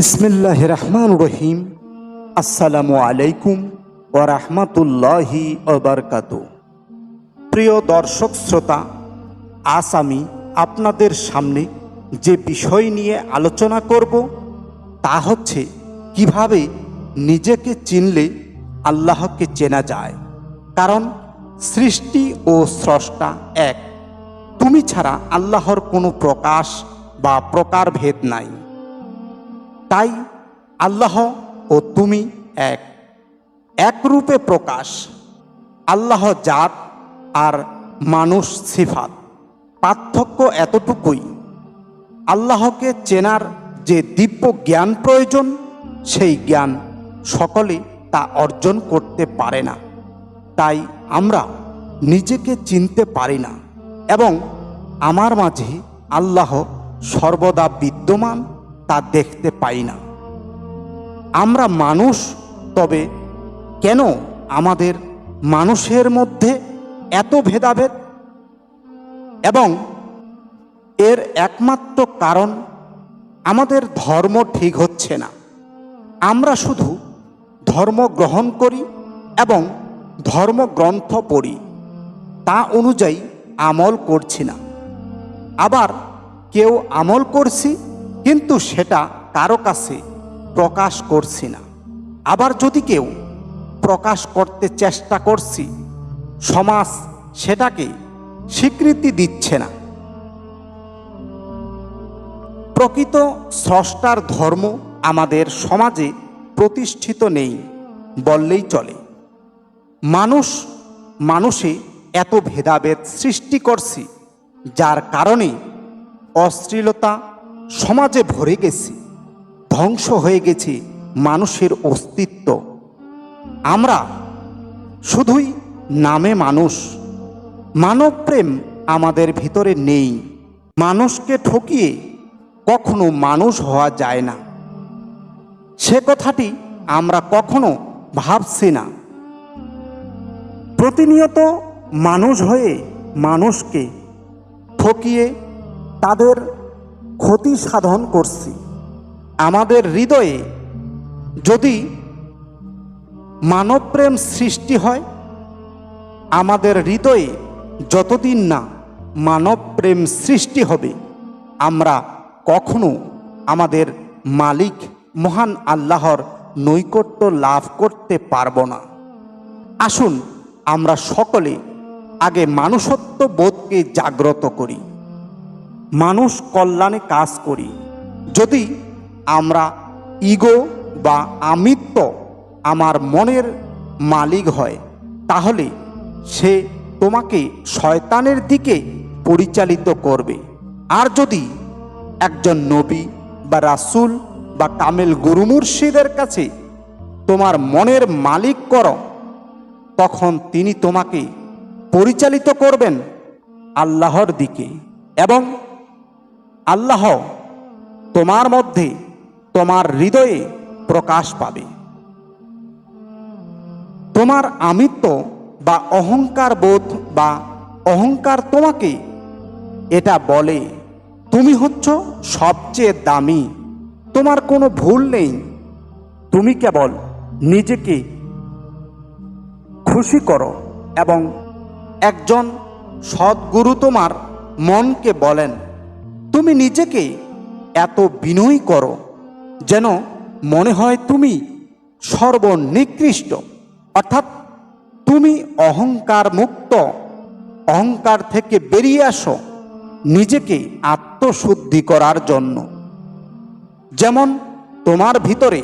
বিসমিল্লাহ রহমান রহিম। আসসালামু আলাইকুম ও রহমতুল্লাহি অবরকাত প্রিয় দর্শক শ্রোতা, আজ আমি আপনাদের সামনে যে বিষয় নিয়ে আলোচনা করব, তা হচ্ছে কীভাবে নিজেকে চিনলে আল্লাহকে চেনা যায়। কারণ সৃষ্টি ও স্রষ্টা এক। তুমি ছাড়া আল্লাহর কোনো প্রকাশ বা প্রকারভেদ নাই। তাই আল্লাহ ও তুমি এক। একরূপে প্রকাশ, আল্লাহ জাত আর মানুষ সিফাত। পার্থক্য এতটুকুই, আল্লাহকে চেনার যে দিব্য জ্ঞান প্রয়োজন, সেই জ্ঞান সকলে তা অর্জন করতে পারে না। তাই আমরা নিজেকে চিনতে পারি না এবং আমার মাঝে আল্লাহ সর্বদা বিদ্যমান তা দেখতে পাই না। আমরা মানুষ, তবে কেন আমাদের মানুষের মধ্যে এত ভেদাভেদ? এবং এর একমাত্র কারণ, আমাদের ধর্ম ঠিক হচ্ছে না। আমরা শুধু ধর্ম গ্রহণ করি এবং ধর্মগ্রন্থ পড়ি, তা অনুযায়ী আমল করছি না। আবার কেউ আমল করছি কিন্তু সেটা কারও কাছে প্রকাশ করছি না। আবার যদি কেউ প্রকাশ করতে চেষ্টা করছি, সমাজ সেটাকে স্বীকৃতি দিচ্ছে না। প্রকৃত স্রষ্টার ধর্ম আমাদের সমাজে প্রতিষ্ঠিত নেই বললেই চলে। মানুষ মানুষে এত ভেদাভেদ সৃষ্টি করছি, যার কারণে অশ্লীলতা সমাজে ভরে গেছে, ধ্বংস হয়ে গেছে মানুষের অস্তিত্ব। আমরা শুধুই নামে মানুষ। মানব প্রেম আমাদের ভিতরে নেই। মানুষকে ঠকিয়ে কখনো মানুষ হওয়া যায় না। সে কথাটি আমরা কখনো ভাবছি না। প্রতিনিয়ত মানুষ হয়ে মানুষকে ঠকিয়ে তাদের ক্ষতি সাধন করছি। আমাদের হৃদয়ে যদি মানবপ্রেম সৃষ্টি হয়, আমাদের হৃদয়ে যতদিন না মানবপ্রেম সৃষ্টি হবে, আমরা কখনো আমাদের মালিক মহান আল্লাহর নৈকট্য লাভ করতে পারব না। আসুন আমরা সকলে আগে মানুষত্ব বোধকে জাগ্রত করি। মানুষ কল্যাণে কাজ করি। যদি আমরা ইগো বা আমিত্ব আমার মনের মালিক হয়, তাহলে সে তোমাকে শয়তানের দিকে পরিচালিত করবে। আর যদি একজন নবী বা রাসূল বা কামেল গুরু মুর্শিদের কাছে তোমার মনের মালিক করো, তখন তিনি তোমাকে পরিচালিত করবেন আল্লাহর দিকে এবং আল্লাহ তোমার মধ্যে তোমার হৃদয়ে প্রকাশ পাবে। তোমার আমিত্ব বা অহংকার বোধ বা অহংকার তোমাকে এটা বলে, তুমি হচ্ছ সবচেয়ে দামি। তোমার কোনো ভুল নেই। তুমি কেবল নিজেকে খুশি করো এবং একজন সদ্গুরু তোমার মনকে বলেন। তুমি নিজেকে এত বিনয়ী করো যেন মনে হয় তুমি সর্বনিকৃষ্ট। অর্থাৎ তুমি অহংকার মুক্ত অহংকার থেকে বেরিয়ে আসো নিজেকে আত্মশুদ্ধি করার জন্য। যেমন তোমার ভিতরে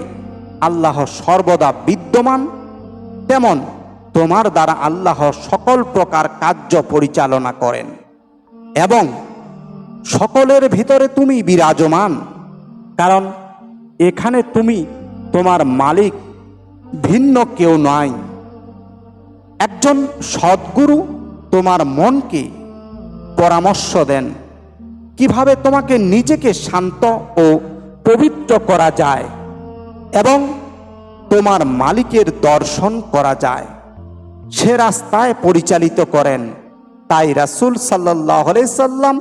আল্লাহ সর্বদা বিদ্যমান, তেমন তোমার দ্বারা আল্লাহ সকল প্রকার কার্য পরিচালনা করেন এবং সকলের ভিতরে তুমি বিরাজমান। কারণ এখানে তুমি তোমার মালিক, ভিন্ন কেউ নয় একজন সদ্গুরু তোমার মনকে পরামর্শ দেন, কীভাবে তোমাকে নিজেকে শান্ত ও পবিত্র করা যায় এবং তোমার মালিকের দর্শন করা যায়। সে রাস্তায় পরিচালিত করেন। তাই রাসুল সাল্লাহ সাল্লাম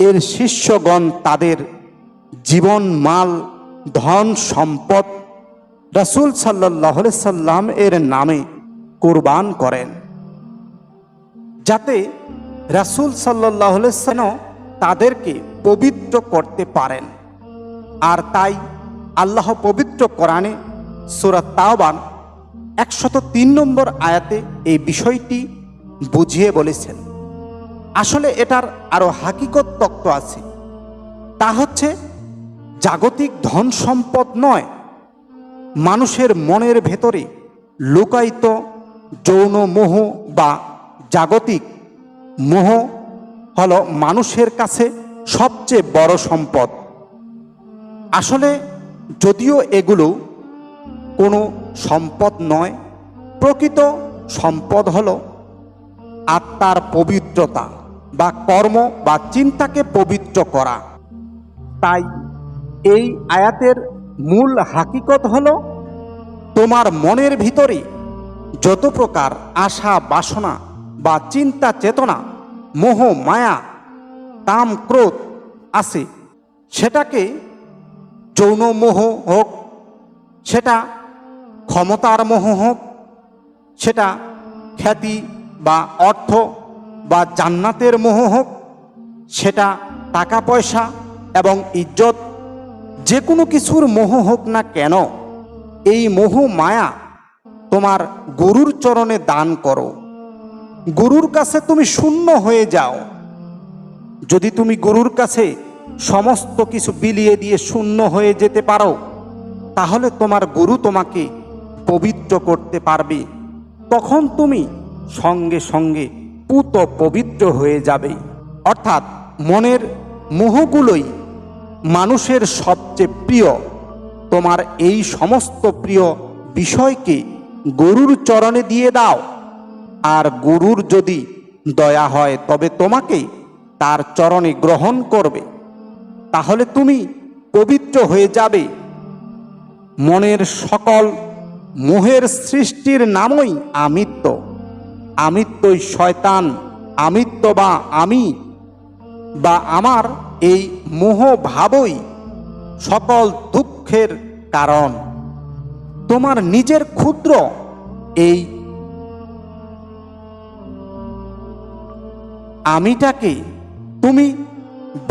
এর শিষ্যগণ তাদের জীবন, মাল, ধন, সম্পদ রাসূল সাল্লাহ সাল্লাম এর নামে কোরবান করেন। যাতে রাসূল সাল্লাহ সাল্লাম তাদেরকে পবিত্র করতে পারেন। আর তাই আল্লাহ পবিত্র কোরআনে সুরাত তাওবান একশত তিন নম্বর আয়াতে এই বিষয়টি বুঝিয়ে বলেছেন। আসলে এটার আরও হাকিকত তত্ত্ব আছে। তা হচ্ছে, জাগতিক ধন সম্পদ নয়, মানুষের মনের ভেতরে লুকায়িত যৌন মোহ বা জাগতিক মোহ হলো মানুষের কাছে সবচেয়ে বড় সম্পদ। আসলে যদিও এগুলো কোনো সম্পদ নয়, প্রকৃত সম্পদ হলো আত্মার পবিত্রতা। বা কর্ম বা চিন্তাকে পবিত্র করা। তাই এই আয়াতের মূল হাকিকত হল, তোমার মনের ভিতরে যত প্রকার আশা, বাসনা বা চিন্তা চেতনা, মোহ, মায়া, তাম, ক্রোধ আছে, সেটাকে যৌন মোহ হোক, সেটা ক্ষমতার মোহ হোক, সেটা খ্যাতি বা অর্থ বা জান্নাতের মোহ হোক, সেটা টাকা, পয়সা এবং ইজ্জত, যে কোনো কিছুর মোহ হোক না কেন, এই মোহ মায়া তোমার গুরুর চরণে দান করো। গুরুর কাছে তুমি শূন্য হয়ে যাও। যদি তুমি গুরুর কাছে সমস্ত কিছু বিলিয়ে দিয়ে শূন্য হয়ে যেতে পারো, তাহলে তোমার গুরু তোমাকে পবিত্র করতে পারবে। তখন তুমি সঙ্গে সঙ্গে পুত পবিত্র হয়ে যাবে। অর্থাৎ মনের মোহগুলোই মানুষের সবচেয়ে প্রিয়। তোমার এই সমস্ত প্রিয় বিষয়কে গরুর চরণে দিয়ে দাও। আর গুরুর যদি দয়া হয়, তবে তোমাকে তার চরণে গ্রহণ করবে। তাহলে তুমি পবিত্র হয়ে যাবে। মনের সকল মোহের সৃষ্টির নামই আমিত্ব। আমিত্বই শয়তান, আমিত্ব বা আমি বা আমার এই মোহ ভাবই সকল দুঃখের কারণ। তোমার নিজের ক্ষুদ্র এই আমিটাকে তুমি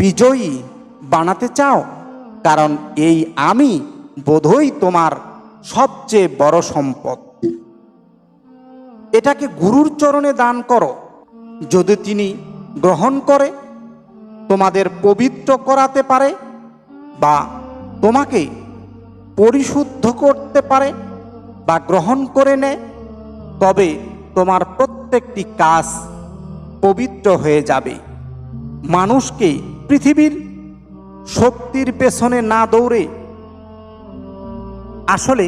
বিজয়ী বানাতে চাও, কারণ এই আমি বোধই তোমার সবচেয়ে বড় সম্পদ। এটাকে গুরুর চরণে দান করো। যদি তিনি গ্রহণ করে, তোমাদের পবিত্র করাতে পারে বা তোমাকে পরিশুদ্ধ করতে পারে বা গ্রহণ করে নেয়, তবে তোমার প্রত্যেকটি কাজ পবিত্র হয়ে যাবে। মানুষকে পৃথিবীর শক্তির পেছনে না দৌড়ে, আসলে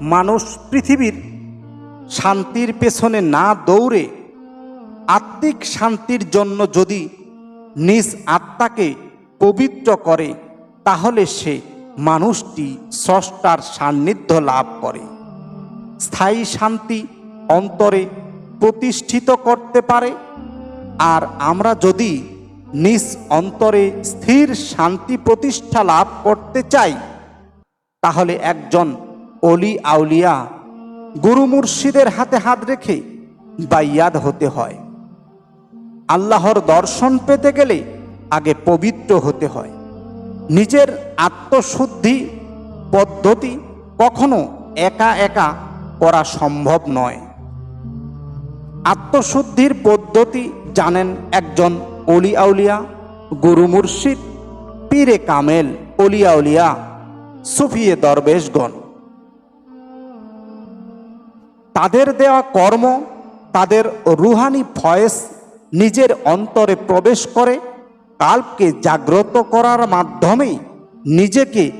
মানুষ পৃথিবীর শান্তির পেছনে না দৌড়ে আত্মিক শান্তির জন্য যদি নিজ আত্মাকে পবিত্র করে, তাহলে সে মানুষটি স্রষ্টার সান্নিধ্য লাভ করে। স্থায়ী শান্তি অন্তরে প্রতিষ্ঠিত করতে পারে। আর আমরা যদি নিজ অন্তরে স্থির শান্তি প্রতিষ্ঠা লাভ করতে চাই, তাহলে একজন অলি আউলিয়া গুরু মুর্শিদের হাতে হাত রেখে বাইয়াদ হতে হয়। আল্লাহর দর্শন পেতে গেলে আগে পবিত্র হতে হয়। নিজের আত্মশুদ্ধি পদ্ধতি কখনো একা একা করা সম্ভব নয়। আত্মশুদ্ধির পদ্ধতি জানেন একজন অলি আউলিয়া, গুরু মুর্শিদ, পীরে কামেল অলিয়া উলিয়া সুফিয়ে দরবেশগণ। তাদের দেওয়া কর্ম, তাদের রুহানি ফয়েস নিজের অন্তরে প্রবেশ করে কাল্পকে জাগ্রত করার মাধ্যমেই নিজেকে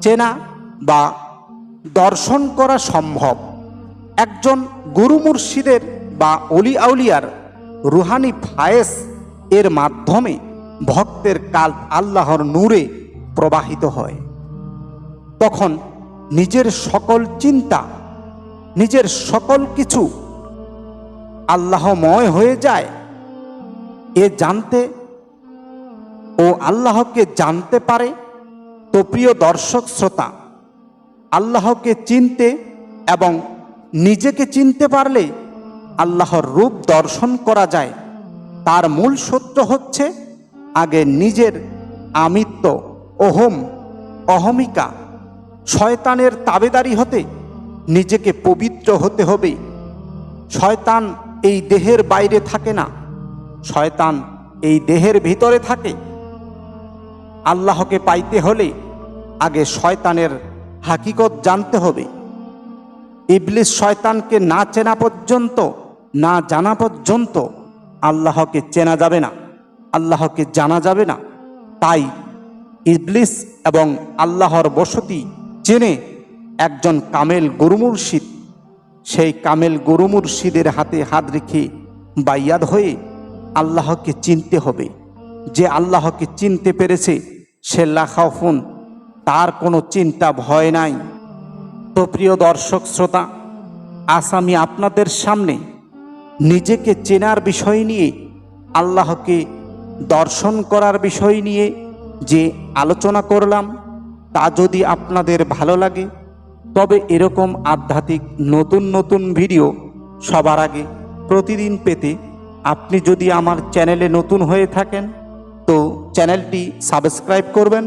চেনা বা দর্শন করা সম্ভব। একজন গুরু মুর্শিদের বা অলি আউলিয়ার রুহানি ফায়েস এর মাধ্যমে ভক্তের কাল আল্লাহর নূরে প্রবাহিত হয়। তখন নিজের সকল চিন্তা নিজের সকল কিছু আল্লাহময় হয়ে যায়, এ জানতে ও আল্লাহকে জানতে পারে তো প্রিয় দর্শক শ্রোতা, আল্লাহকে চিনতে এবং নিজেকে চিনতে পারলে আল্লাহর রূপ দর্শন করা যায়। তার মূল সূত্র হচ্ছে আগে নিজের আমিত্ব অহম অহমিকা, শয়তানের তাবেদারি হতে নিজেকে পবিত্র হতে হবে। শয়তান এই দেহের বাইরে থাকে না। শয়তান এই দেহের ভিতরে থাকে। আল্লাহকে পাইতে হলে আগে শয়তানের হাকিকত জানতে হবে। ইবলিস শয়তানকে না চেনা পর্যন্ত, না জানা পর্যন্ত আল্লাহকে চেনা যাবে না। আল্লাহকে জানা যাবে না। তাই ইবলিস এবং আল্লাহর বসতি জেনে একজন কামেল গুরুমুর্শিদ সেই কামেল গুরুমুর্শিদের হাতে হাত রেখে বাইয়াদ হয়ে আল্লাহকে চিনতে হবে। যে আল্লাহকে চিনতে পেরেছে, সে লাখাফুন তার কোনো চিন্তা ভয় নাই। তো প্রিয় দর্শক শ্রোতা, আজ আমি আপনাদের সামনে নিজেকে চেনার বিষয় নিয়ে, আল্লাহকে দর্শন করার বিষয় নিয়ে যে আলোচনা করলাম, তা যদি আপনাদের ভালো লাগে তবে এরকম আধ্যাত্মিক নতুন নতুন ভিডিও সবার আগে প্রতিদিন পেতে আপনি যদি আমার চ্যানেলে নতুন হয়ে থাকেন, তো চ্যানেলটি সাবস্ক্রাইব করবেন।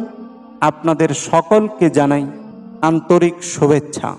আপনাদের সকলকে জানাই আন্তরিক শুভেচ্ছা।